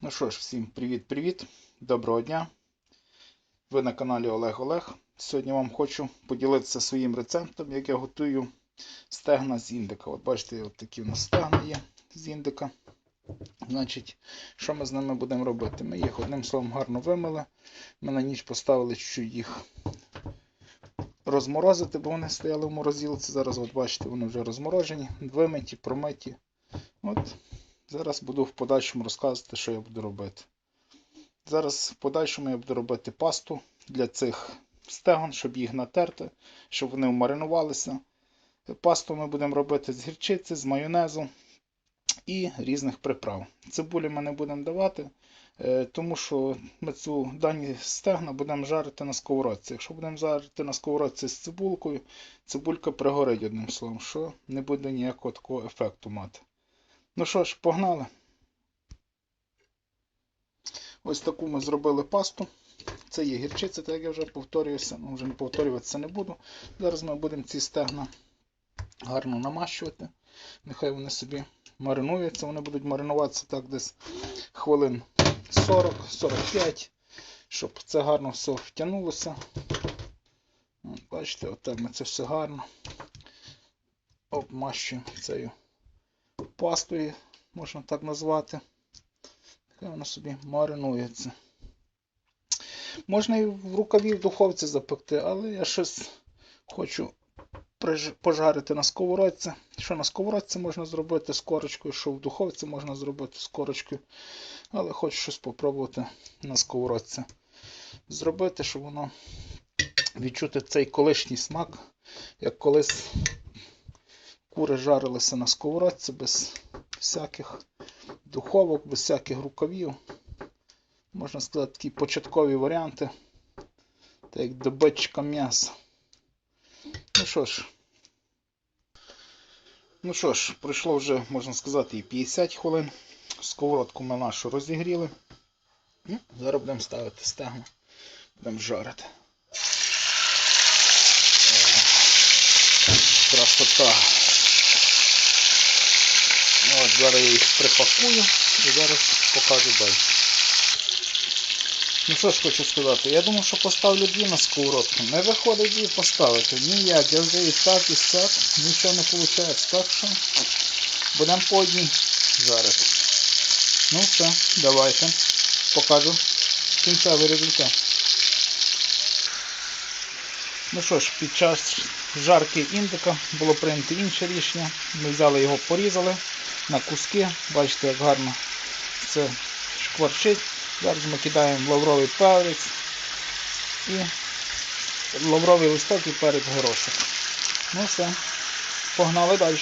Ну що ж, всім привіт-привіт, доброго дня. Ви на каналі Олег Олег. Сьогодні вам хочу поділитися своїм рецептом, як я готую стегна з індика. От бачите, от такі у нас стегна є з індика. Значить, що ми з ними будемо робити? Ми їх одним словом гарно вимили. Ми на ніч поставили чуть їх розморозити, бо вони стояли в морозилці. Зараз, от бачите, вони вже розморожені, вимиті, промиті. От Зараз буду в подальшому розказувати, що я буду робити. Зараз в подальшому я буду робити пасту для цих стегон, щоб їх натерти, щоб вони вмаринувалися. Пасту ми будемо робити з гірчиці, з майонезу і різних приправ. Цибулі ми не будемо давати, е, тому що ми цю дані стегна будемо жарити на сковородці. Якщо будемо жарити на сковородці з цибулкою, цибулька пригорить одним словом, що не буде ніякого такого ефекту мати. Ну що ж, погнали. Ось таку ми зробили пасту. Це є гірчиця, так як я вже повторююся, ну вже не повторюватися не буду. Зараз ми будемо ці стегна гарно намащувати. Нехай вони собі маринуються. Вони будуть маринуватися так десь хвилин 40-45, щоб це гарно все втягнулося. Бачите, отак ми це все гарно обмащуємо цією пастою, можна так назвати. Хай вона собі маринується. Можна і в рукаві в духовці запекти, але я щось хочу пожарити на сковородці. Що на сковородці можна зробити з корочкою, що в духовці можна зробити з корочкою. Але хочу щось спробувати на сковородці зробити, щоб воно відчути цей колишній смак, як колись кури жарилися на сковородці без всяких духовок, без всяких рукавів. Можна сказати, такі початкові варіанти. Так як добичка м'яса. Ну що ж, ну що ж, пройшло вже, можна сказати, і 50 хвилин. Сковородку ми нашу розігріли. Ну, Зараз будемо ставити стегну, будемо жарити. Красота. Зараз я їх припакую і зараз покажу далі. Ну що ж хочу сказати, я думав, що поставлю дві на сковородку. Не виходить дві поставити. Ніяк, я вже і так, і так, нічого не виходить. Так що будемо по одній жарити. Ну все, давайте. Покажу кінцевий результат. Ну що ж, під час жарки індика було прийнято інше рішення. Ми взяли його, порізали на куски. Бачите, як гарно це шкварчить. Зараз ми кидаємо лавровий перець і лавровий листок і перець горошок. Ну все, погнали далі.